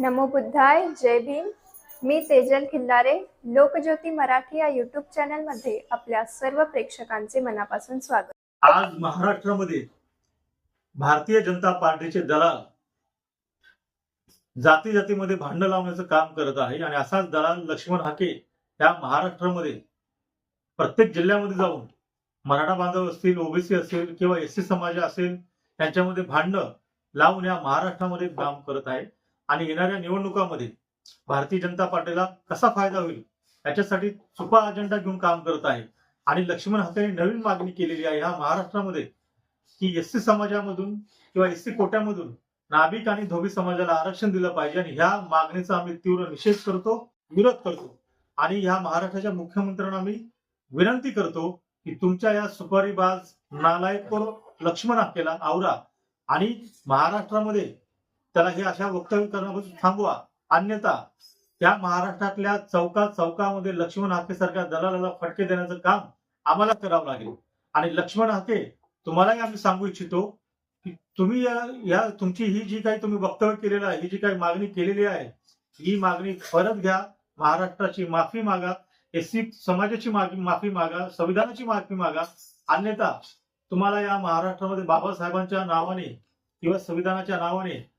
नमो बुद्धाय जय भीम. मी तेजल खिल्लारे लोकज्योती मराठी या युट्यूब चॅनलमध्ये आपल्या सर्व प्रेक्षकांचे मनापासून स्वागत. आज महाराष्ट्रामध्ये भारतीय जनता पार्टीचे दलाल जाती जातीमध्ये भांडण लावण्याचं काम करत आहे आणि असाच दलाल लक्ष्मण हाके या महाराष्ट्रामध्ये प्रत्येक जिल्ह्यामध्ये जाऊन मराठा बांधव असतील ओबीसी असेल किंवा एस सी समाज असेल त्यांच्यामध्ये भांडणं लावून या महाराष्ट्रामध्ये काम करत आहे. आणि येणाऱ्या निवडणुकामध्ये भारतीय जनता पार्टीला कसा फायदा होईल? याच्यासाठी सुपा अजेंडा घेऊन काम करत आहे. आणि लक्ष्मण हाकेने नवीन मागणी केलेली आहे. ह्या महाराष्ट्रामध्ये की एस सी समाजामधून किंवा एस सी कोट्यामधून नाभिक आणि धोबी समाजाला आरक्षण दिलं पाहिजे आणि ह्या मागणीचा आम्ही तीव्र निषेध करतो विरोध करतो. आणि ह्या महाराष्ट्राच्या मुख्यमंत्र्यांना आम्ही विनंती करतो की तुमच्या या सुपारीबाज नालायक लक्ष्मण हाकेला आवरा. आणि महाराष्ट्रामध्ये त्याला हे अशा वक्तव्य करण्यापासून म्हणजे थांबवा. अन्यथा त्या महाराष्ट्रातल्या चौका चौकामध्ये लक्ष्मण हाके सारख्या दलालाला फटके देण्याचं काम आम्हाला करावं लागेल. आणि लक्ष्मण हाके तुम्हालाही आम्ही सांगू इच्छितो की तुम्ही या या तुमची ही जी काही तुम्ही वक्तव्य केलेलं आहे ही जी काही मागणी केलेली आहे ही मागणी परत घ्या. महाराष्ट्राची माफी मागा. एससी समाजाची माग- माफी मागा संविधानाची माफी मागा. अन्यथा तुम्हाला या महाराष्ट्रामध्ये बाबासाहेबांच्या नावाने किंवा संविधानाच्या नावाने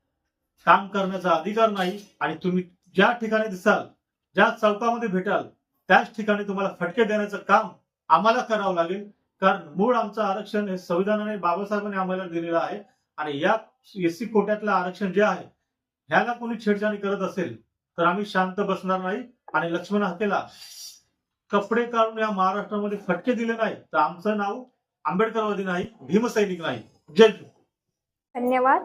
काम करण्याचा अधिकार नाही आणि तुम्ही ज्या ठिकाणी दिसाल ज्या चौकामध्ये भेटाल त्याच ठिकाणी तुम्हाला फटके देण्याचं काम आम्हाला करावं लागेल. कारण मूळ आमचं आरक्षण हे संविधानाने बाबासाहेबांनी आम्हाला दिलेलं आहे आणि या एस सी कोट्यातलं आरक्षण जे आहे ह्याला कोणी छेडछाडी करत असेल तर आम्ही शांत बसणार नाही. आणि लक्ष्मण हाकेला कपडे काढून या महाराष्ट्रामध्ये फटके दिले नाही तर आमचं नाव आंबेडकरवादी नाही भीमसैनिक नाही. जय धन्यवाद.